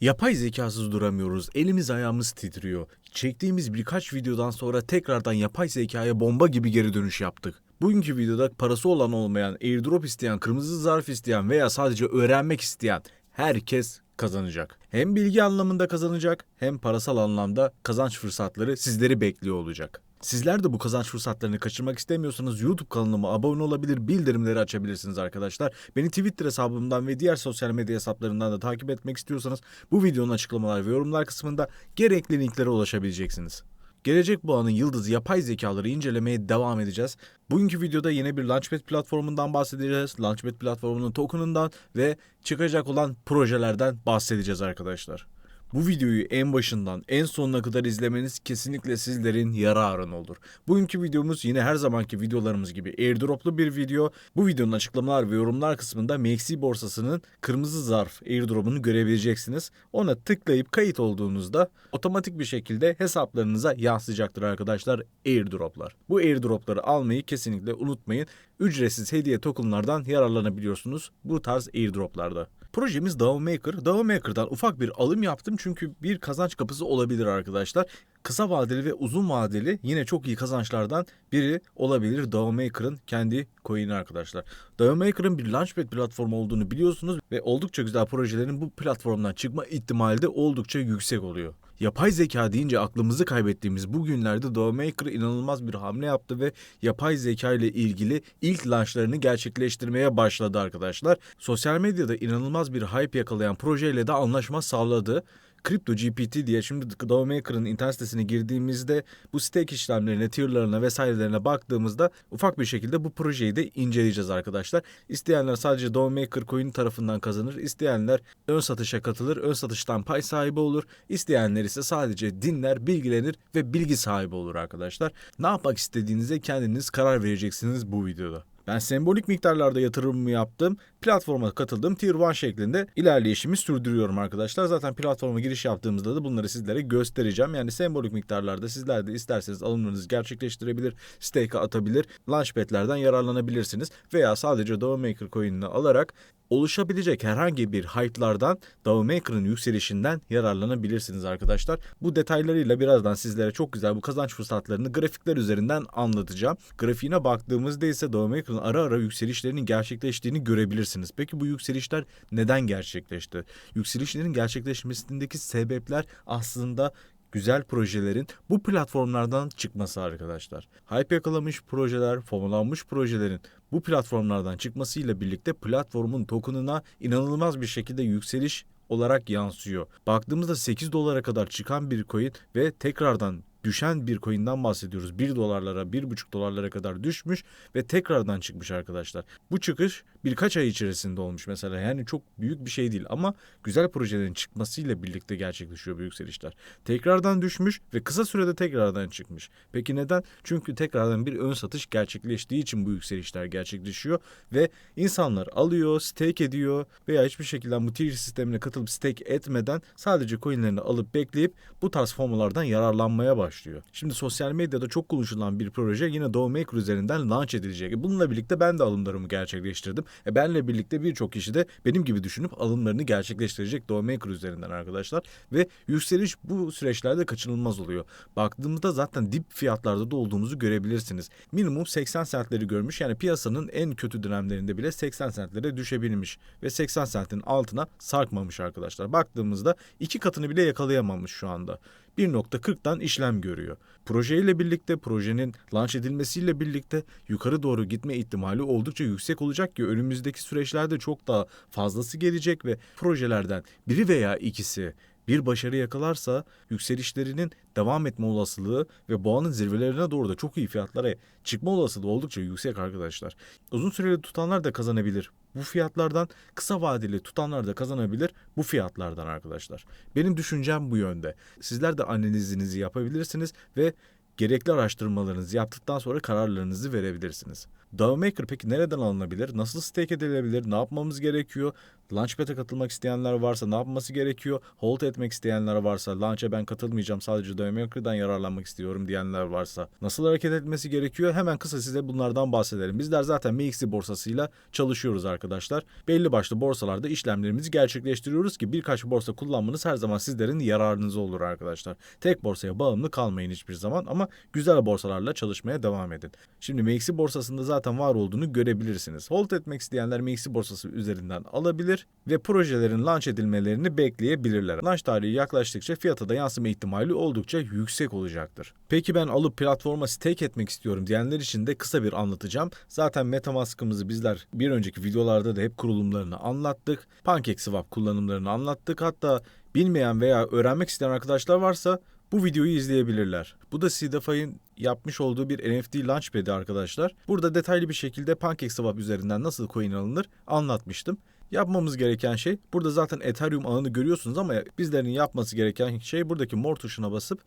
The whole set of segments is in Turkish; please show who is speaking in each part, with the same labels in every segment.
Speaker 1: Yapay zekasız duramıyoruz. Elimiz ayağımız titriyor. Çektiğimiz birkaç videodan sonra tekrardan yapay zekaya bomba gibi geri dönüş yaptık. Bugünkü videoda parası olan olmayan, airdrop isteyen, kırmızı zarf isteyen veya sadece öğrenmek isteyen herkes kazanacak. Hem bilgi anlamında kazanacak hem parasal anlamda kazanç fırsatları sizleri bekliyor olacak. Sizler de bu kazanç fırsatlarını kaçırmak istemiyorsanız YouTube kanalıma abone olabilir, bildirimleri açabilirsiniz arkadaşlar. Beni Twitter hesabımdan ve diğer sosyal medya hesaplarından da takip etmek istiyorsanız bu videonun açıklamalar ve yorumlar kısmında gerekli linklere ulaşabileceksiniz. Gelecek bu anın yıldızı yapay zekaları incelemeye devam edeceğiz. Bugünkü videoda yine bir Launchpad platformundan bahsedeceğiz. Launchpad platformunun token'ından ve çıkacak olan projelerden bahsedeceğiz arkadaşlar. Bu videoyu en başından en sonuna kadar izlemeniz kesinlikle sizlerin yararına olur. Bugünkü videomuz yine her zamanki videolarımız gibi airdroplu bir video. Bu videonun açıklamalar ve yorumlar kısmında MXC borsasının kırmızı zarf airdrop'unu görebileceksiniz. Ona tıklayıp kayıt olduğunuzda otomatik bir şekilde hesaplarınıza yansıyacaktır arkadaşlar airdroplar. Bu airdropları almayı kesinlikle unutmayın. Ücretsiz hediye tokenlardan yararlanabiliyorsunuz bu tarz airdroplarda. Projemiz DAO Maker. DAO Maker'dan ufak bir alım yaptım çünkü bir kazanç kapısı olabilir arkadaşlar. Kısa vadeli ve uzun vadeli yine çok iyi kazançlardan biri olabilir DAO Maker'ın kendi coin'i arkadaşlar. DAO Maker'ın bir Launchpad platformu olduğunu biliyorsunuz ve oldukça güzel projelerin bu platformdan çıkma ihtimali de oldukça yüksek oluyor. Yapay zeka deyince aklımızı kaybettiğimiz bu günlerde Dawmaker inanılmaz bir hamle yaptı ve yapay zeka ile ilgili ilk launchlarını gerçekleştirmeye başladı arkadaşlar. Sosyal medyada inanılmaz bir hype yakalayan projeyle de anlaşma sağladı. Crypto GPT diye şimdi Dawmaker'ın internet sitesine girdiğimizde bu stake işlemlerine, tierlarına vesairelerine baktığımızda ufak bir şekilde bu projeyi de inceleyeceğiz arkadaşlar. İsteyenler sadece Dawmaker coin tarafından kazanır. İsteyenler ön satışa katılır, ön satıştan pay sahibi olur. İsteyenler ise sadece dinler, bilgilenir ve bilgi sahibi olur arkadaşlar. Ne yapmak istediğinize kendiniz karar vereceksiniz bu videoda. Ben sembolik miktarlarda yatırımımı yaptım. Platforma katıldım. Tier 1 şeklinde ilerleyişimi sürdürüyorum arkadaşlar. Zaten platforma giriş yaptığımızda da bunları sizlere göstereceğim. Yani sembolik miktarlarda sizler de isterseniz alımlarınızı gerçekleştirebilir, stake'a atabilir, launchpad'lerden yararlanabilirsiniz. Veya sadece Dawmaker coin'ini alarak oluşabilecek herhangi bir hype'lardan Dawmaker'ın yükselişinden yararlanabilirsiniz arkadaşlar. Bu detaylarıyla birazdan sizlere çok güzel bu kazanç fırsatlarını grafikler üzerinden anlatacağım. Grafiğine baktığımızda ise Dawmaker'ın ara ara yükselişlerinin gerçekleştiğini görebilirsiniz. Peki bu yükselişler neden gerçekleşti? Yükselişlerin gerçekleşmesindeki sebepler aslında güzel projelerin bu platformlardan çıkması arkadaşlar. Hype yakalamış projeler, fonlanmış projelerin bu platformlardan çıkmasıyla birlikte platformun token'ına inanılmaz bir şekilde yükseliş olarak yansıyor. Baktığımızda 8 dolara kadar çıkan bir coin ve tekrardan düşen bir coin'den bahsediyoruz. 1 dolarlara, 1,5 dolarlara kadar düşmüş ve tekrardan çıkmış arkadaşlar. Bu çıkış birkaç ay içerisinde olmuş mesela. Yani çok büyük bir şey değil ama güzel projelerin çıkmasıyla birlikte gerçekleşiyor bu yükselişler. Tekrardan düşmüş ve kısa sürede tekrardan çıkmış. Peki neden? Çünkü tekrardan bir ön satış gerçekleştiği için bu yükselişler gerçekleşiyor ve insanlar alıyor, stake ediyor veya hiçbir şekilde bu tier sistemine katılıp stake etmeden sadece coinlerini alıp bekleyip bu tarz formulardan yararlanmaya başlıyor. Şimdi sosyal medyada çok konuşulan bir proje yine Dawmaker üzerinden launch edilecek. Bununla birlikte ben de alımlarımı gerçekleştirdim. E benle birlikte birçok kişi de benim gibi düşünüp alımlarını gerçekleştirecek Dawmaker üzerinden arkadaşlar. Ve yükseliş bu süreçlerde kaçınılmaz oluyor. Baktığımızda zaten dip fiyatlarda da olduğumuzu görebilirsiniz. Minimum 80 centleri görmüş yani piyasanın en kötü dönemlerinde bile 80 centlere düşebilmiş. Ve 80 centin altına sarkmamış arkadaşlar. Baktığımızda iki katını bile yakalayamamış şu anda. 1.40'dan işlem görüyor. Projeyle birlikte projenin launch edilmesiyle birlikte yukarı doğru gitme ihtimali oldukça yüksek olacak ki önümüzdeki süreçlerde çok daha fazlası gelecek ve projelerden biri veya ikisi bir başarı yakalarsa yükselişlerinin devam etme olasılığı ve boğanın zirvelerine doğru da çok iyi fiyatlara çıkma olasılığı oldukça yüksek arkadaşlar. Uzun süreli tutanlar da kazanabilir. Bu fiyatlardan kısa vadeli tutanlar da kazanabilir bu fiyatlardan arkadaşlar. Benim düşüncem bu yönde. Sizler de analizinizi yapabilirsiniz ve gerekli araştırmalarınızı yaptıktan sonra kararlarınızı verebilirsiniz. DAOmaker peki nereden alınabilir? Nasıl stake edilebilir? Ne yapmamız gerekiyor? Launchpad'e katılmak isteyenler varsa ne yapması gerekiyor? Hold etmek isteyenler varsa, Launch'a ben katılmayacağım sadece DAOmaker'dan yararlanmak istiyorum diyenler varsa nasıl hareket etmesi gerekiyor? Hemen kısa size bunlardan bahsedelim. Bizler zaten MXC borsasıyla çalışıyoruz arkadaşlar. Belli başlı borsalarda işlemlerimizi gerçekleştiriyoruz ki birkaç borsa kullanmanız her zaman sizlerin yararınıza olur arkadaşlar. Tek borsaya bağımlı kalmayın hiçbir zaman ama güzel borsalarla çalışmaya devam edin. Şimdi MXC borsasında zaten var olduğunu görebilirsiniz. Hold etmek isteyenler MXC borsası üzerinden alabilir ve projelerin launch edilmelerini bekleyebilirler. Launch tarihi yaklaştıkça fiyata da yansıma ihtimali oldukça yüksek olacaktır. Peki ben alıp platforma stake etmek istiyorum diyenler için de kısa bir anlatacağım. Zaten Metamask'ımızı bizler bir önceki videolarda da hep kurulumlarını anlattık. PancakeSwap kullanımlarını anlattık. Hatta bilmeyen veya öğrenmek isteyen arkadaşlar varsa bu videoyu izleyebilirler. Bu da CDFI'nin yapmış olduğu bir NFT Launchpad'i arkadaşlar. Burada detaylı bir şekilde PancakeSwap üzerinden nasıl coin alınır anlatmıştım. Yapmamız gereken şey burada zaten Ethereum ağını görüyorsunuz ama bizlerin yapması gereken şey buradaki more tuşuna basıp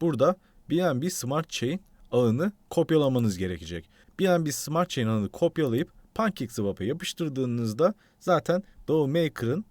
Speaker 1: burada BNB Smart Chain ağını kopyalamanız gerekecek. BNB Smart Chain ağını kopyalayıp PancakeSwap'a yapıştırdığınızda zaten DAO Maker'ın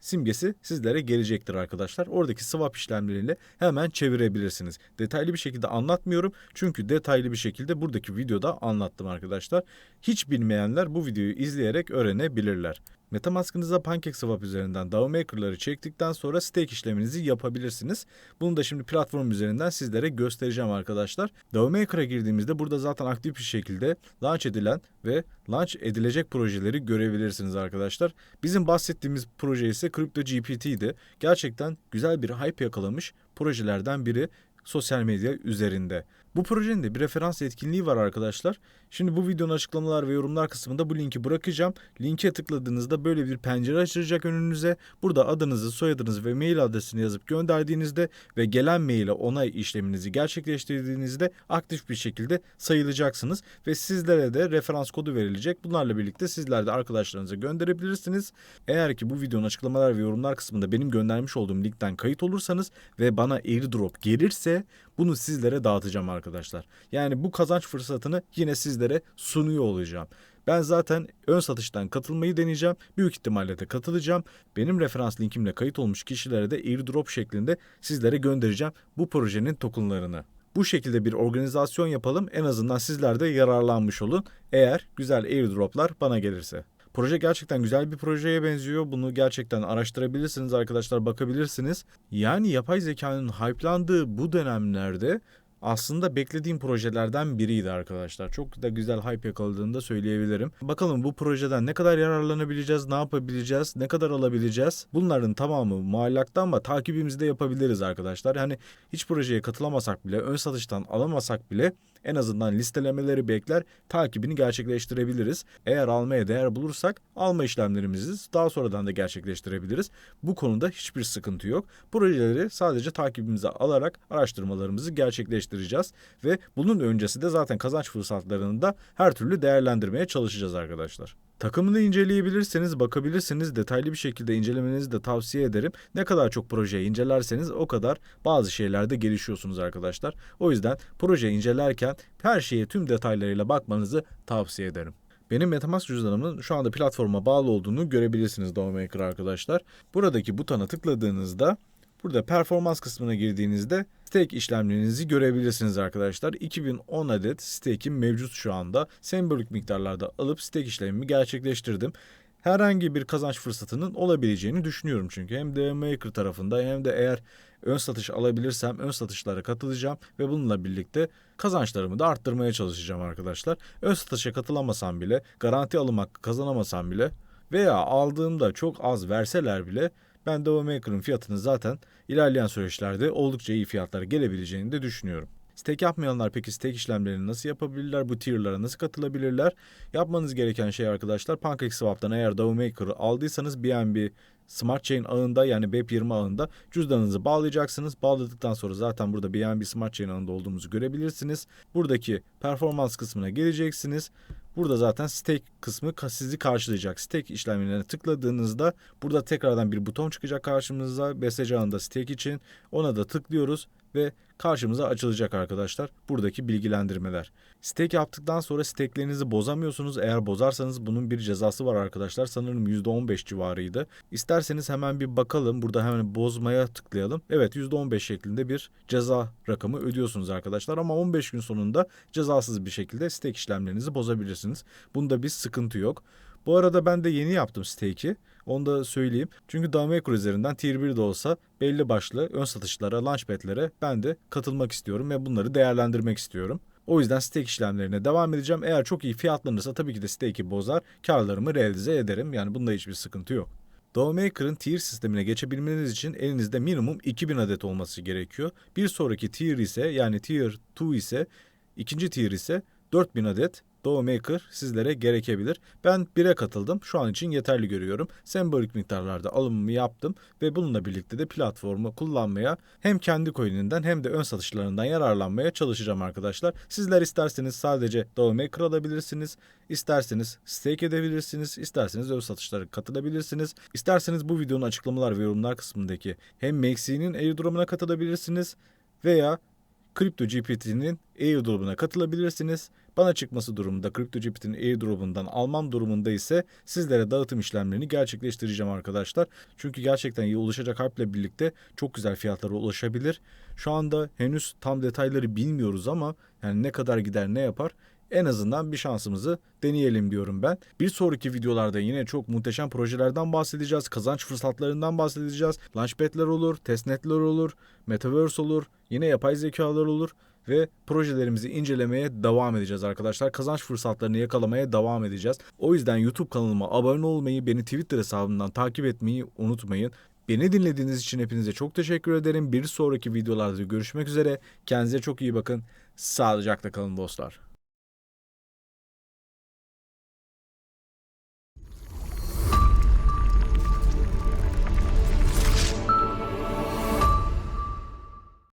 Speaker 1: simgesi sizlere gelecektir arkadaşlar. Oradaki swap işlemleriyle hemen çevirebilirsiniz. Detaylı bir şekilde anlatmıyorum. Çünkü detaylı bir şekilde buradaki videoda anlattım arkadaşlar. Hiç bilmeyenler bu videoyu izleyerek öğrenebilirler. Metamask'ınıza PancakeSwap üzerinden DAO Maker'ları çektikten sonra stake işleminizi yapabilirsiniz. Bunu da şimdi platform üzerinden sizlere göstereceğim arkadaşlar. DAO Maker'a girdiğimizde burada zaten aktif bir şekilde launch edilen ve launch edilecek projeleri görebilirsiniz arkadaşlar. Bizim bahsettiğimiz proje ise CryptoGPT'ydi. Gerçekten güzel bir hype yakalamış projelerden biri sosyal medya üzerinde. Bu projenin de bir referans etkinliği var arkadaşlar. Şimdi bu videonun açıklamalar ve yorumlar kısmında bu linki bırakacağım. Linke tıkladığınızda böyle bir pencere açılacak önünüze. Burada adınızı, soyadınızı ve mail adresini yazıp gönderdiğinizde ve gelen maile onay işleminizi gerçekleştirdiğinizde aktif bir şekilde sayılacaksınız ve sizlere de referans kodu verilecek. Bunlarla birlikte sizler de arkadaşlarınıza gönderebilirsiniz. Eğer ki bu videonun açıklamalar ve yorumlar kısmında benim göndermiş olduğum linkten kayıt olursanız ve bana airdrop gelirse bunu sizlere dağıtacağım arkadaşlar. Yani bu kazanç fırsatını yine sizlere sunuyor olacağım. Ben zaten ön satıştan katılmayı deneyeceğim. Büyük ihtimalle de katılacağım. Benim referans linkimle kayıt olmuş kişilere de airdrop şeklinde sizlere göndereceğim bu projenin tokenlarını. Bu şekilde bir organizasyon yapalım. En azından sizler de yararlanmış olun. Eğer güzel airdroplar bana gelirse. Proje gerçekten güzel bir projeye benziyor. Bunu gerçekten araştırabilirsiniz arkadaşlar bakabilirsiniz. Yani yapay zekanın hype'landığı bu dönemlerde aslında beklediğim projelerden biriydi arkadaşlar. Çok da güzel hype yakaladığını da söyleyebilirim. Bakalım bu projeden ne kadar yararlanabileceğiz, ne yapabileceğiz, ne kadar alabileceğiz. Bunların tamamı muallakta ama takibimizi de yapabiliriz arkadaşlar. Yani hiç projeye katılamasak bile, ön satıştan alamasak bile en azından listelemeleri bekler, takibini gerçekleştirebiliriz. Eğer almaya değer bulursak alma işlemlerimizi daha sonradan da gerçekleştirebiliriz. Bu konuda hiçbir sıkıntı yok. Projeleri sadece takibimize alarak araştırmalarımızı gerçekleştireceğiz ve bunun öncesi de zaten kazanç fırsatlarını da her türlü değerlendirmeye çalışacağız arkadaşlar. Takımını inceleyebilirseniz, bakabilirsiniz. Detaylı bir şekilde incelemenizi de tavsiye ederim. Ne kadar çok projeyi incelerseniz o kadar bazı şeylerde gelişiyorsunuz arkadaşlar. O yüzden proje incelerken her şeye tüm detaylarıyla bakmanızı tavsiye ederim. Benim Metamask cüzdanımın şu anda platforma bağlı olduğunu görebilirsiniz DAOmaker arkadaşlar. Buradaki butona tıkladığınızda Burada performans kısmına girdiğinizde stake işlemlerinizi görebilirsiniz arkadaşlar. 2010 adet stake'im mevcut şu anda. Sembolik miktarlarda alıp stake işlemimi gerçekleştirdim. Herhangi bir kazanç fırsatının olabileceğini düşünüyorum çünkü. Hem de maker tarafında hem de eğer ön satış alabilirsem ön satışlara katılacağım ve bununla birlikte kazançlarımı da arttırmaya çalışacağım arkadaşlar. Ön satışa katılamasam bile, garanti alım hakkı kazanamasam bile veya aldığımda çok az verseler bile ben Maker'ın fiyatını zaten ilerleyen süreçlerde oldukça iyi fiyatlara gelebileceğini de düşünüyorum. Stake yapmayanlar peki stake işlemlerini nasıl yapabilirler? Bu tier'lara nasıl katılabilirler? Yapmanız gereken şey arkadaşlar PancakeSwap'tan eğer DAO Maker'ı aldıysanız BNB Smart Chain ağında yani BEP20 ağında cüzdanınızı bağlayacaksınız. Bağladıktan sonra zaten burada BNB Smart Chain ağında olduğumuzu görebilirsiniz. Buradaki performans kısmına geleceksiniz. Burada zaten stake kısmı sizi karşılayacak. Stake işlemlerine tıkladığınızda burada tekrardan bir buton çıkacak karşımıza. BSC ağında stake için. Ona da tıklıyoruz ve karşımıza açılacak arkadaşlar buradaki bilgilendirmeler. Stake yaptıktan sonra stake'lerinizi bozamıyorsunuz. Eğer bozarsanız bunun bir cezası var arkadaşlar. Sanırım %15 civarıydı. İsterseniz hemen bir bakalım. Burada hemen bozmaya tıklayalım. Evet %15 şeklinde bir ceza rakamı ödüyorsunuz arkadaşlar. Ama 15 gün sonunda cezasız bir şekilde stake işlemlerinizi bozabilirsiniz. Bunda bir sıkıntı yok. Bu arada ben de yeni yaptım stake'i. Onu da söyleyeyim. Çünkü Damaker üzerinden Tier 1 de olsa belli başlı ön satışlara, launchpad'lere ben de katılmak istiyorum ve bunları değerlendirmek istiyorum. O yüzden stake işlemlerine devam edeceğim. Eğer çok iyi fiyatlanırsa tabii ki de stake'i bozar, karlarımı realize ederim. Yani bunda hiçbir sıkıntı yok. Dawmaker'ın tier sistemine geçebilmeniz için elinizde minimum 2000 adet olması gerekiyor. Bir sonraki tier ise yani tier 2 ise ikinci tier ise 4000 adet Dawmaker sizlere gerekebilir. Ben 1'e katıldım. Şu an için yeterli görüyorum. Sembolik miktarlarda alımımı yaptım ve bununla birlikte de platformu kullanmaya hem kendi coin'inden hem de ön satışlarından yararlanmaya çalışacağım arkadaşlar. Sizler isterseniz sadece Dawmaker alabilirsiniz. İsterseniz stake edebilirsiniz. İsterseniz ön satışlara katılabilirsiniz. İsterseniz bu videonun açıklamalar ve yorumlar kısmındaki hem Maxi'nin airdrop'una katılabilirsiniz veya CryptoGPT'nin airdrop'una katılabilirsiniz. Bana çıkması durumunda CryptoGPT'nin airdrop'undan almam durumunda ise sizlere dağıtım işlemlerini gerçekleştireceğim arkadaşlar. Çünkü gerçekten ulaşacak ile birlikte çok güzel fiyatlara ulaşabilir. Şu anda henüz tam detayları bilmiyoruz ama yani ne kadar gider ne yapar en azından bir şansımızı deneyelim diyorum ben. Bir sonraki videolarda yine çok muhteşem projelerden bahsedeceğiz. Kazanç fırsatlarından bahsedeceğiz. Launchpad'ler olur, testnetler olur, metaverse olur, yine yapay zekalar olur ve projelerimizi incelemeye devam edeceğiz arkadaşlar. Kazanç fırsatlarını yakalamaya devam edeceğiz. O yüzden YouTube kanalıma abone olmayı, beni Twitter hesabından takip etmeyi unutmayın. Beni dinlediğiniz için hepinize çok teşekkür ederim. Bir sonraki videolarda görüşmek üzere. Kendinize çok iyi bakın. Sağlıcakla kalın dostlar.